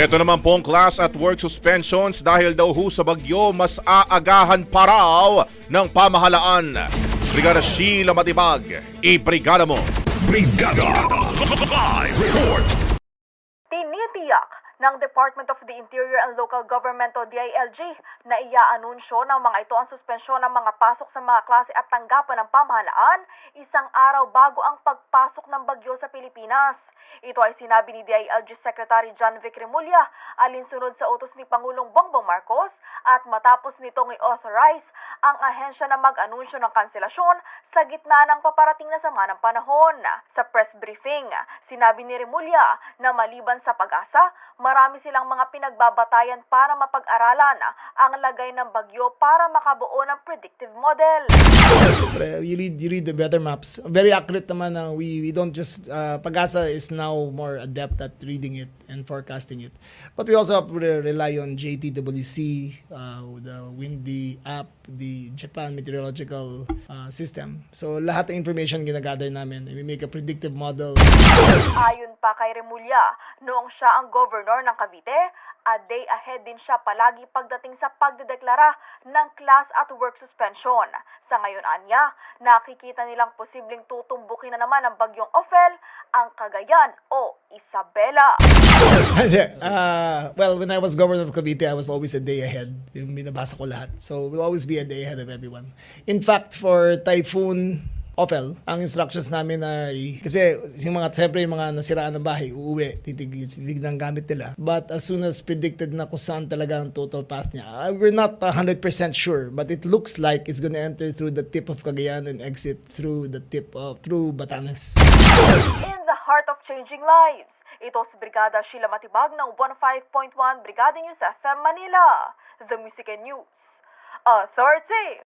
Ito naman pong class at work suspensions dahil daw ho sa bagyo mas aagahan pa raw ng pamahalaan. Brigada Sheila Matibag, i-brigada mo. Brigada Live Report Tinitiyak ng Department of the Interior and Local Government o DILG na iaanunsyo ng mga ito ang suspensyon ng mga pasok sa mga klase at tanggapan ng pamahalaan isang araw bago ang pagpasok ng bagyo sa Pilipinas. Ito ay sinabi ni DILG Secretary John Vic Remulla alinsunod sa utos ni Pangulong Bongbong Marcos at matapos nitong i-authorize ang ahensya na mag-anunsyo ng kanselasyon sa gitna ng paparating na sama ng panahon. Sa press briefing, sinabi ni Remulla na maliban sa pag-asa, marami silang mga pinagbabatayan para mapag-aralan ang lagay ng bagyo para makabuo ng predictive model. Siyempre, you read you read the weather maps. Very accurate naman na we we don't just uh, Pagasa is now more adept at reading it and forecasting it. But we also rely on JTWC, uh, the windy app, the Japan meteorological uh, system. So lahat ng information ginagather namin. We make a predictive model. Ayon pa kay Remulla, noong siya ang governor ng Cavite, a day ahead din siya palagi pagdating sa pagdedeklara ng class at work suspension. Sa ngayon anya, nakikita nilang posibleng tutumbukin na naman ng bagyong Ophel ang Cagayan o Isabela. uh, well, when I was governor of Cavite, I was always a day ahead. Yung binabasa ko lahat. So, we'll always be a day ahead of everyone. In fact, for Typhoon Ophel, ang instructions namin ay, kasi yung mga, siyempre yung mga nasiraan ng bahay, uuwi, titig, titig ng gamit nila. But as soon as predicted na kung saan talaga ang total path niya, uh, we're not 100% sure, but it looks like it's gonna enter through the tip of Cagayan and exit through the tip of, through Batanes. In heart of changing lives, ito si Brigada Sheila Matibag ng 15.1 Brigada News FM Manila, The Music and News. Authority.